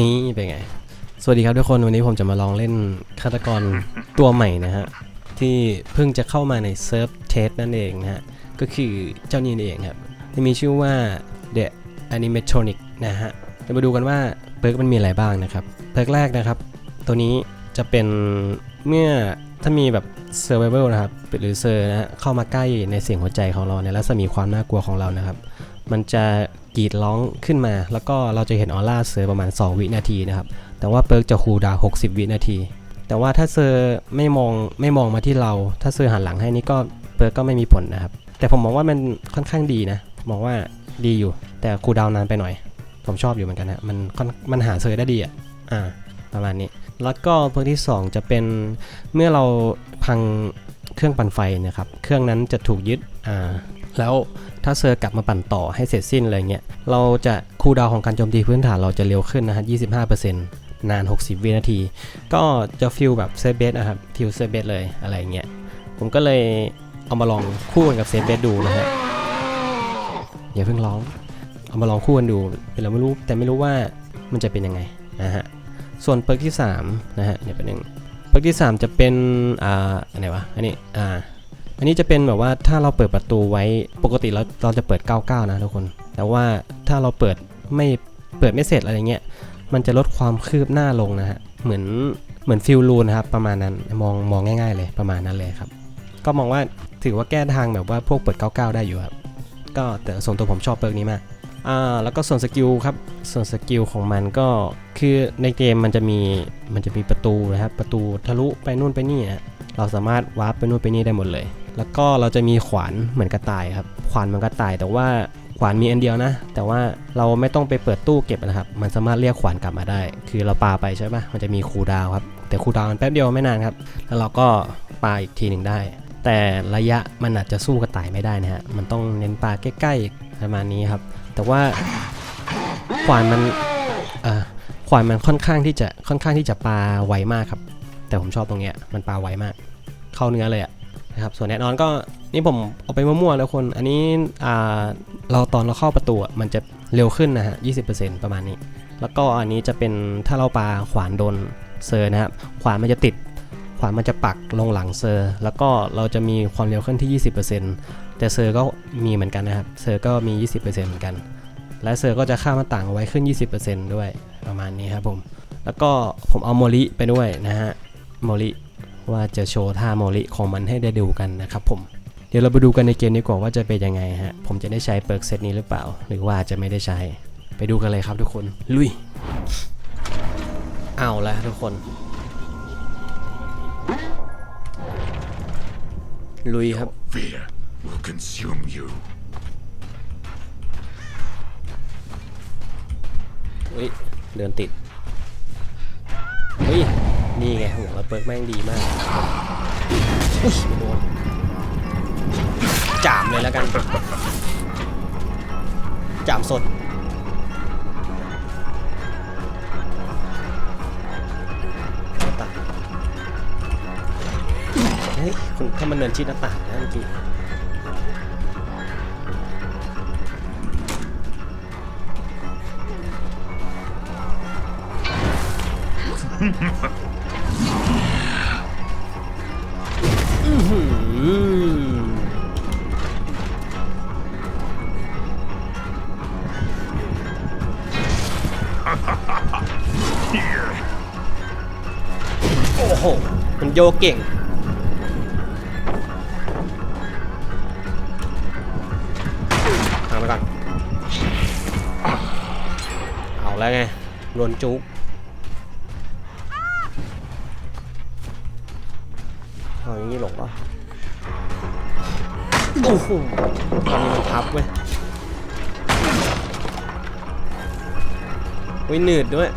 นี้เป็นไง สวัสดีครับทุกคนวันนี้ผมจะมาลองเล่นฆาตกรตัวใหม่นะฮะ ที่เพิ่งจะเข้ามาในเซิร์ฟเทสนั่นเองนะฮะ ก็คือเจ้านี้นั่นเองครับ ที่มีชื่อว่า The Animatronic นะฮะเดี๋ยวมาดูกันว่าเพิร์กมันมีอะไรบ้างนะครับเพิร์กแรกนะครับ ตัวนี้จะเป็นเมื่อถ้ามีแบบ Survival นะครับหรือเซอร์นะฮะเข้ามาใกล้ในเสียงหัวใจของเราในรัศมีความน่ากลัวของเรานะครับ มันจะกรีดร้องขึ้นมา แล้วก็เราจะเห็นออร่าเซอร์ประมาณ 2 วินาทีนะครับ แต่ว่าเปิร์กจะคูดาว60 วินาที แต่ว่าถ้าเซอร์ไม่มองไม่มองมาที่เรา ถ้าเซอร์หันหลังให้นี่ก็เปิร์กก็ไม่มีผลนะครับ แต่ผมมองว่ามันค่อนข้างดีนะ มองว่าดีอยู่ แต่คูดาวนานไปหน่อย ผมชอบอยู่เหมือนกันนะ มันค่อนมันหาเซอร์ได้ดีอะ อ่า ประมาณนี้ แล้วก็เพิร์กที่ 2 จะเป็นเมื่อเราพังเครื่องปั่นไฟนะครับ เครื่องนั้นจะถูกยึด อ่า แล้ว ถ้าเซอร์กลับมาปั่นต่อให้เสร็จสิ้นอะไรเงี้ย เราจะคูดาวของการโจมตีพื้นฐานเราจะเร็วขึ้นนะฮะ 25%นาน 60 วินาที ก็จะฟิลแบบเซฟเบสนะครับ ฟิลเซฟเบสเลยอะไรเงี้ย ผมก็เลยเอามาลองคู่กันกับเซฟเบสดูนะฮะ อย่าเพิ่งร้อง เอามาลองคู่กันดูแต่เราไม่รู้ แต่ไม่รู้ว่ามันจะเป็นยังไงนะฮะ ส่วนเปิร์กที่3นะฮะ เดี๋ยวเป็นหนึ่งเปิร์กที่ 3 จะเป็น อ่า อะไรวะ อันนี้ อ่า อันนี้จะเป็นแบบว่าถ้าเราเปิดประตูไว้ปกติเราเราจะเปิด 99 นะทุกคน แต่ว่าถ้าเราเปิดไม่เปิดไม่เสร็จอะไรเงี้ยมันจะลดความคืบหน้าลงนะฮะเหมือนเหมือนฟิลลูนะครับประมาณนั้นมองมองง่าย ๆ เลยประมาณนั้นเลยครับ ก็มองว่าถือว่าแก้ทางแบบว่าพวกเปิด 99 ได้อยู่ครับก็แต่ส่วนตัวผมชอบเปิร์กนี้มากอ่าแล้วก็ส่วนสกิลครับส่วนสกิลของมันก็คือในเกมมันจะมีมันจะมีประตูนะครับประตูทะลุไปนู่นไปนี่นะเราสามารถวาร์ปไปนู่นไปนี่ได้หมดเลย แล้วก็เราจะมีขวานเหมือนกระต่ายครับ ขวานเหมือนกระต่าย แต่ว่าขวานมีอันเดียวนะ แต่ว่าเราไม่ต้องไปเปิดตู้เก็บนะครับ มันสามารถเรียกขวานกลับมาได้ คือเราปาไปใช่ปะมันจะมีคูดาวครับ แต่คูดาวมันแป๊บเดียวไม่นานครับ แล้วเราก็ปาอีกทีหนึ่งได้ แต่ระยะมันอาจจะสู้กระต่ายไม่ได้นะฮะ มันต้องเน้นปาใกล้ๆประมาณนี้ครับ แต่ว่าขวานมันขวานมันค่อนข้างที่จะค่อนข้างที่จะปาไวมากครับ แต่ผมชอบตรงเนี้ยมันปาไวมาก เข้าเนื้อเลยอะ นะครับส่วนแน่นอนก็นี่ผมเอาไปมั่วๆแล้วคน อันนี้เราตอนเราเข้าประตูมันจะเร็วขึ้นนะฮะ20%ประมาณนี้ แล้วก็อันนี้จะเป็นถ้าเราปาขวานโดนเซอร์นะครับขวานมันจะติด ขวานมันจะปักลงหลังเซอร์ แล้วก็เราจะมีความเร็วขึ้นที่ 20%แต่เซอร์ก็มีเหมือนกันนะครับเซอร์ก็มี 20%เหมือนกัน และเซอร์ก็จะค่ามาต่างเอาไว้ขึ้น 20%ด้วยประมาณนี้ครับผมแล้วก็ผมเอาโมลิไปด้วยนะฮะโมลิ ว่าจะโชว์ท่าโมลิของมันให้ได้ดูกันนะครับผม เดี๋ยวเราไปดูกันในเกมนี้ก่อนว่าจะเป็นยังไงฮะ ผมจะได้ใช้เปิร์กเซตนี้หรือเปล่า หรือว่าจะไม่ได้ใช้ ไปดูกันเลยครับทุกคน ลุย เอาละทุกคน ลุยครับ Fear will consume you. เฮ้ย เดินติด เฮ้ย นี่ไงหัวเราเปิร์กแม่งดีมากอุ้ยโดนจามเลยแล้วกันจามสดตัดเฮ้ยคุณถ้ามันเดินชิดหน้าต่างนะเมื่อกี้ โยเก่งทางไปก่อน เอาแล้วไงโดนจุกเอาอย่างนี้หลงป่ะโอ้โหตอนนี้มันทับเว้ยวิหนืดด้วย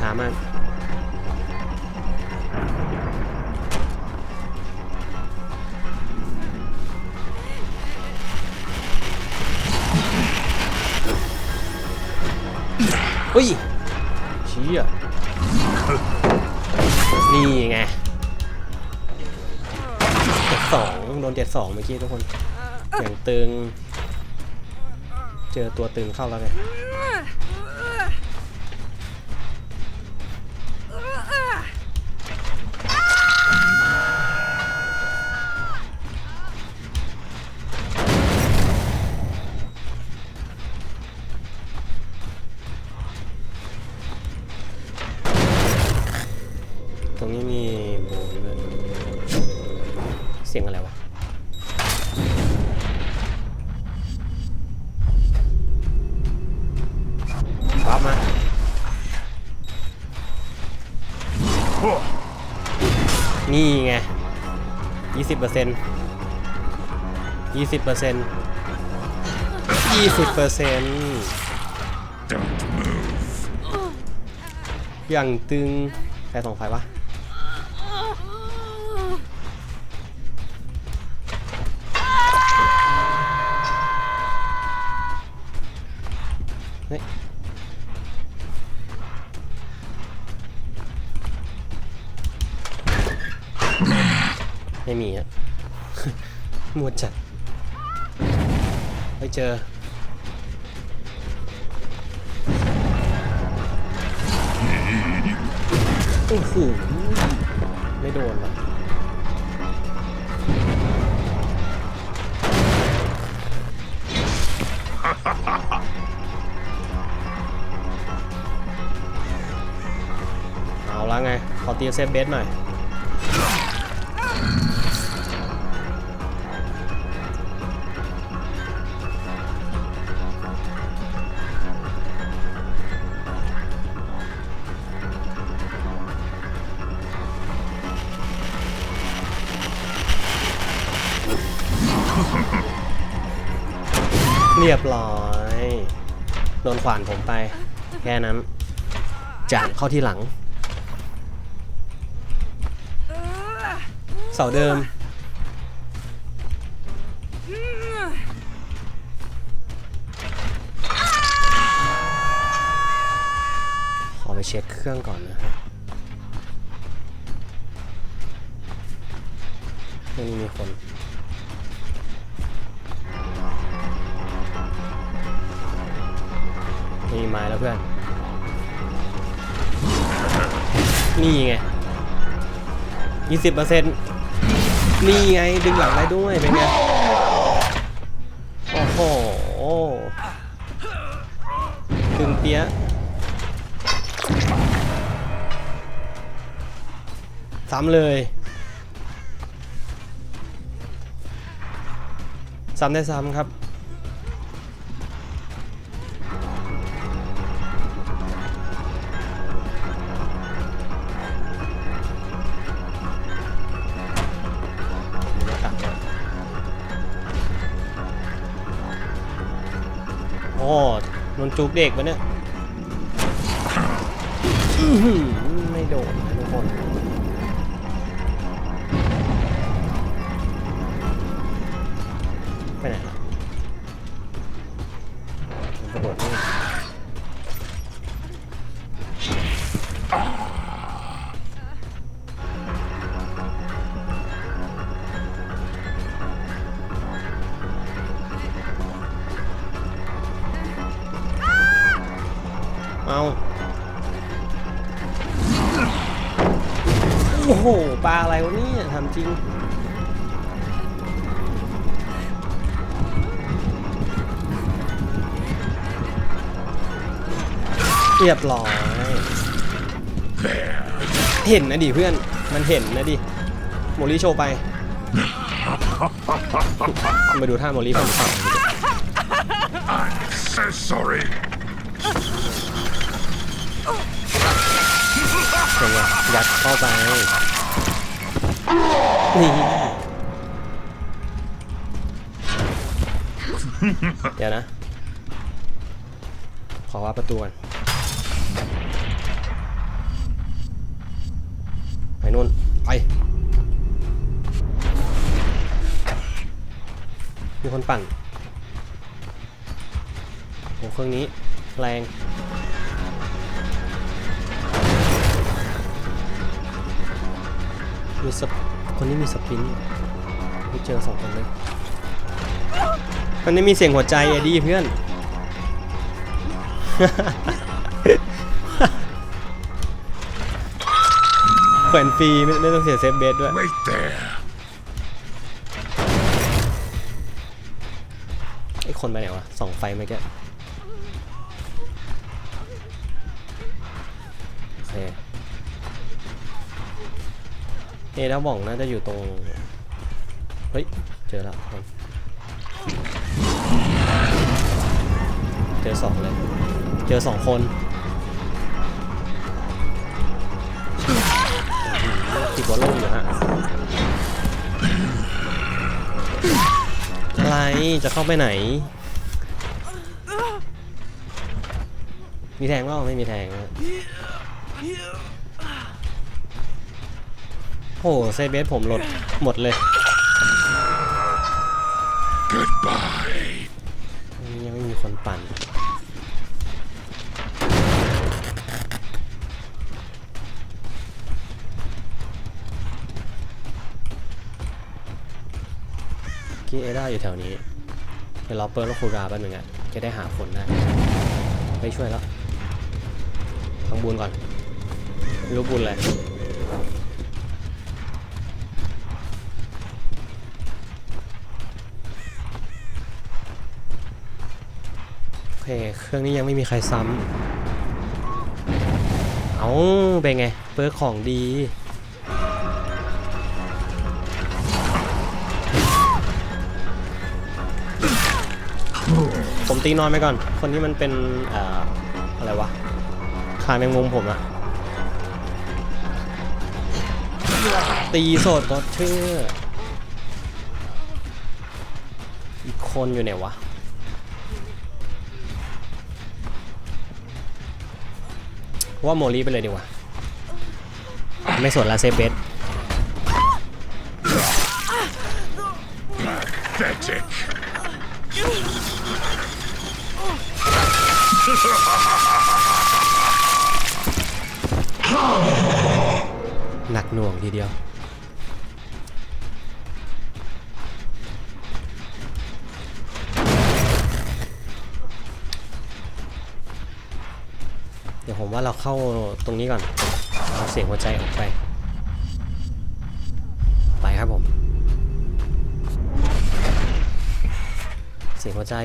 ช้ามากอุ้ยเชี้อะนี่ไงเจ็ดสองโดนเจ็ดสองเมื่อกี้ทุกคนอย่างตึง เจอตัวตึงเข้าแล้วไง เปอร์เซ็นต์ยี่สิบเปอร์เซ็นต์ยี่สิบเปอร์เซ็นต์ Don't move. อย่างตึงใครส่องไฟวะเไม่มีอะมัวจัดไปเจอ โอ้โห ไม่โดนว่ะเอาละไง ขอตีเซฟเบสหน่อย เรียบร้อย โดนขวานผมไป แค่นั้นจานเข้าที่หลัง เสาเดิม ขอไปเช็คเครื่องก่อนนะฮะเครื่องนี้มีคน ไม้แล้วเพื่อน นี่ไงยี่สิบเปอร์เซ็นต์นี่ไงดึงหลังได้ด้วยเป็นไง โอ้โหตึงเปี้ยซ้ำเลยซ้ำได้ซ้ำครับ จุกเด็กวะเนี่ยไม่โดนทุกคนไปไหนล่ะ เรียบร้อย เห็นนะดิเพื่อน มันเห็นนะดิโมลี่โชว์ไป มาดูท่าโมลี่ฝั่งฝั่ง So sorry. เป็นไงยัดเข้าไป นี่ เดี๋ยวนะ ขอว่าประตูก่อน นู่นไปมีคนปั่นโอ้เครื่องนี้แรงมีสปคนนี้มีสปินไม่เจอสองคนเลยคนนี้มีเสียงหัวใจเอ็ดดี้เพื่อน แขวนฟรีไม่ไม่ต้องเสียเซฟเบสด้วย Wait there. ไอ้คนไปไหนวะส่องไฟเมื่อกี้โอเคเอดาบ่องน่าจะอยู่ตรง เฮ้ย เจอแล้วคนเจอสองเลย เจอสองคน ติดบอลลงอยู่ฮะอะไรจะเข้าไปไหน มีแทงเปล่าไม่มีแทงนะโอ้โหเซเบสผมหลดหมดเลย Goodbye. อันนี้ยังไม่มีคนปั่น กี้เอด้าอยู่แถวนี้เดี๋ยวเราเปิดแล้วคูราแป๊บนึงอะจะได้หาคนได้ไปช่วยแล้วทางบุญก่อนรู้บุญอะไรโอเคเครื่องนี้ยังไม่มีใครซ้ำเอาเป็นไงเปิร์ของดี ตีนอนไปก่อน คนที่มันเป็นเอ่ออะไรวะคาแมงมุมผมอะตีสดก็เชื่ออีกคนอยู่ไหนวะว่าโมลีไปเลยดีกว่า ไม่สนละเซเบส หนักหน่วงทีเดียว เดี๋ยวผมว่าเราเข้าตรงนี้ก่อน เอาเสียงหัวใจออกไป ไปครับผม เสียงหัวใจ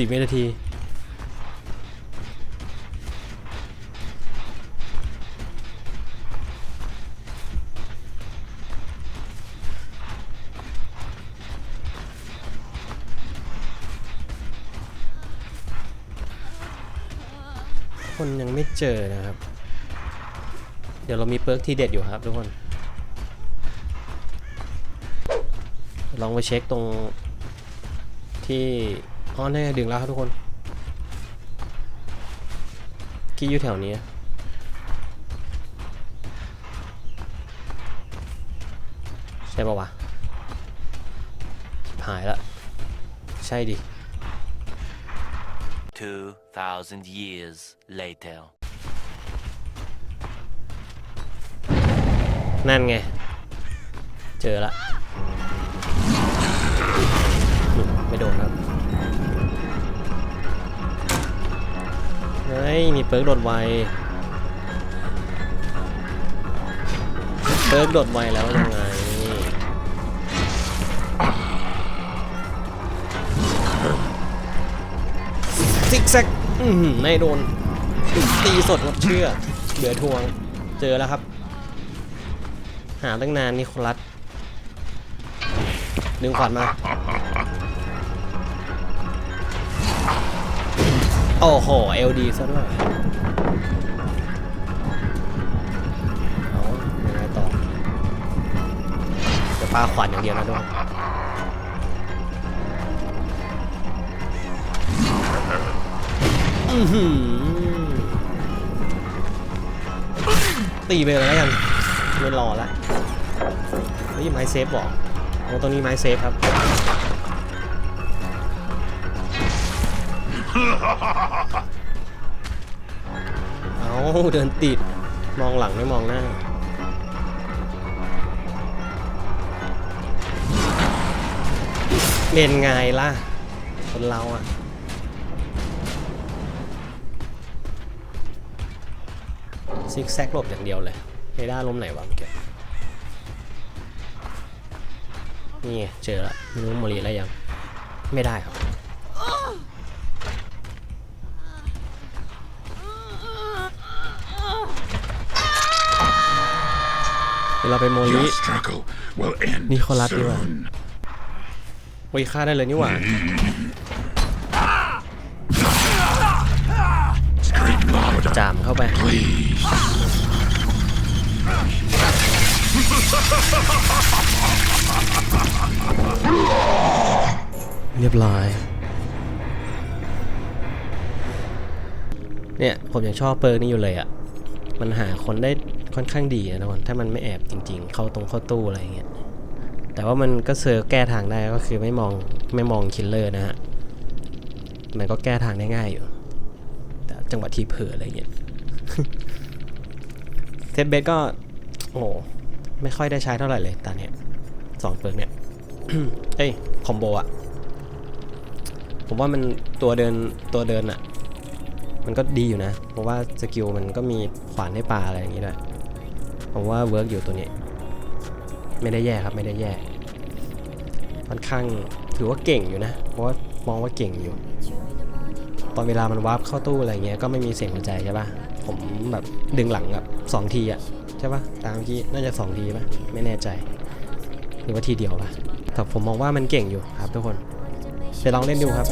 สี่วินาที คนยังไม่เจอนะครับ เดี๋ยวเรามีเปิร์กที่เด็ดอยู่ครับทุกคน ลองไปเช็คตรงที่ อ๋อนี่ดึงแล้วครับทุกคนกี้อยู่แถวนี้ใช่ปะวะหายละใช่ดิ 2,000 years later. นั่นไง เจอละอืมไม่โดนครับ เฮ้ย มีเปิร์กโดดไว เปิร์กโดดไวแล้วยังไง ซิกแซกอื้อหือไม่โดน ตีสดหมดเชื่อ เหลือทวง เจอแล้วครับ หาตั้งนานนิโคลัสดึงขวัญมา โอ้โหเอลดีซะด้วยเอายังไงต่อจะปาขวัญอย่างเดียวนะด้วยอื้อหือตีไปเลยแล้วกันไม่รอละเฮ้ยไม้เซฟบอกโอ้ตรงนี้ไม้เซฟครับ เอาเดินติด มองหลังไม่มองหน้า เป็นไงล่ะ คนเราอะซิกแซกหลบอย่างเดียวเลยเรด้าล้มไหนวะเมื่อกี้นี่เจอแล้วไม่รู้มอรีแล้วยัง ไม่ได้ครับ เดี๋ยวเราไปโมลี Your struggle will end Nicolas Diva. soon. โอ้ยฆ่าได้เลยนี่หว่า Scream louder, จามเข้าไป please. เรียบร้อย เนี่ย ผมยังชอบเปิร์กนี้อยู่เลยอะ่ะ มันหาคนได้ ค่อนข้างดีนะทุกคนถ้ามันไม่แอบจริง ๆ เข้าตรงเข้าตู้อะไรอย่างเงี้ยแต่ว่ามันก็เซอร์แก้ทางได้ก็คือไม่มองไม่มองคิลเลอร์นะฮะมันก็แก้ทางได้ง่ายอยู่ แต่จังหวะทีเผลออะไรเงี้ยเซตเบสก็ โอ้โหไม่ค่อยได้ใช้เท่าไหร่เลยตอนเนี้ยสองเปิร์กเนี่ยเอ้ยคอมโบอะผมว่ามันตัวเดินตัวเดินอะมันก็ดีอยู่นะ เพราะว่าสกิลมันก็มีขวานให้ปลาอะไรอย่างงี้ด้วย ผมว่าเวิร์กอยู่ตัวนี้ ไม่ได้แย่ครับไม่ได้แย่ค่อนข้างถือว่าเก่งอยู่นะ เพราะว่ามองว่าเก่งอยู่ ตอนเวลามันวาร์ปเข้าตู้อะไรเงี้ยก็ไม่มีเสียงหัวใจใช่ปะผมแบบดึงหลังแบบสองทีอะใช่ปะตามที่น่าจะสองทีปะไม่แน่ใจหรือว่าทีเดียวปะแต่ผมมองว่ามันเก่งอยู่ครับทุกคนไปลองเล่นดูครับ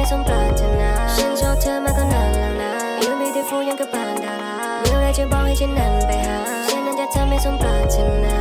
ไม่สมปรารถนาฉันชอบเธอมากก็นานแล้วนะ You beautiful ยังกับปานดาราเมื่อไรจะบอกให้ฉันนั้นไปหา ฉันนั้นจะทำไม่สมปรารถนา